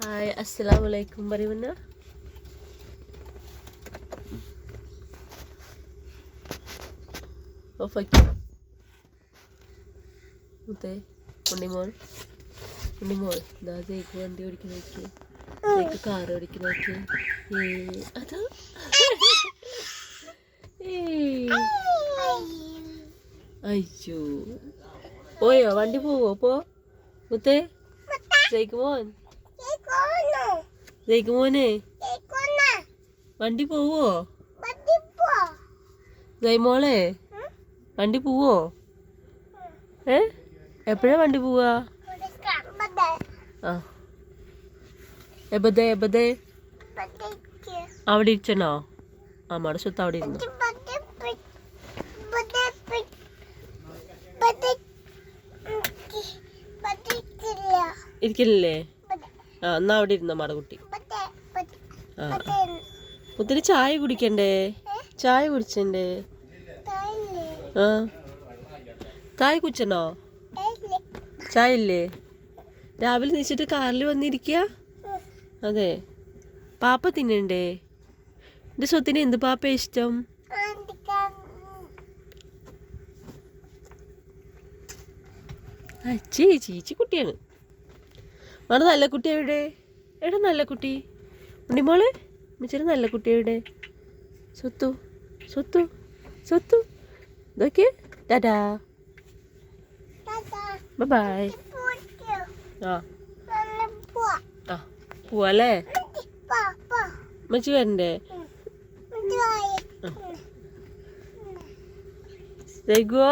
Hi അസ്സലാമു അലൈക്കും പറയുന്ന ഓഫാക്കി മുത്തേ ഉണ്ണിമോൾ ഉണ്ണിമോൾ ഇതാ ജയിക്ക് വണ്ടി ഓടിക്കുന്ന നോക്കി ജയിക്ക് കാറ് ഓടിക്കുന്ന നോക്കി ഏ അതാ ഏയ്. അയ്യോ പോയോ വണ്ടി പോവോ പോ മുത്തേ ജയിക്ക് മോൻ ജയിക്ക് മോനെ വണ്ടി പോവോ ജയ്മോളെ വണ്ടി പോവോ ഏ എപ്പോഴാ വണ്ടി പോവാ ആ എബദേ എബദേ അവിടെ ഇരിച്ചണോ അമ്മയുടെ സ്വത്ത് അവിടെ ഇരുന്നു ഇരിക്കില്ലേ ആ എന്നാ അവിടെ ഇരുന്ന അമ്മയുടെ കുട്ടി ആ. മുത്തിന് ചായ കുടിക്കണ്ടേ? ചായ കുടിച്ചണ്ടേ? ആ. ചായ കുടിച്ചണോ? ചായ ഇല്ലേ രാവിലെ നീച്ചിട്ട് കാറിൽ വന്നിരിക്കുക അതെ. പാപ്പ തിന്നണ്ടേ? എന്റെ സ്വത്തിന് എന്ത് പാപ്പ ഇഷ്ടം? അച്ചേ ചീച്ചി കുട്ടിയാണ് അവിടെ നല്ല കുട്ടി എവിടെ? എവിടെ നല്ല കുട്ടി. ഉണ്ണിമോൾ മിച്ചറ് നല്ല കുട്ടി എവിടെ? സ്വത്തു സ്വത്തു സ്വത്തു. ഇതൊക്കെ. ടാറ്റാ. ബൈ ആ. ആ പോവാല്ലേ? മച്ചി വരണ്ടേ? രഘുവോ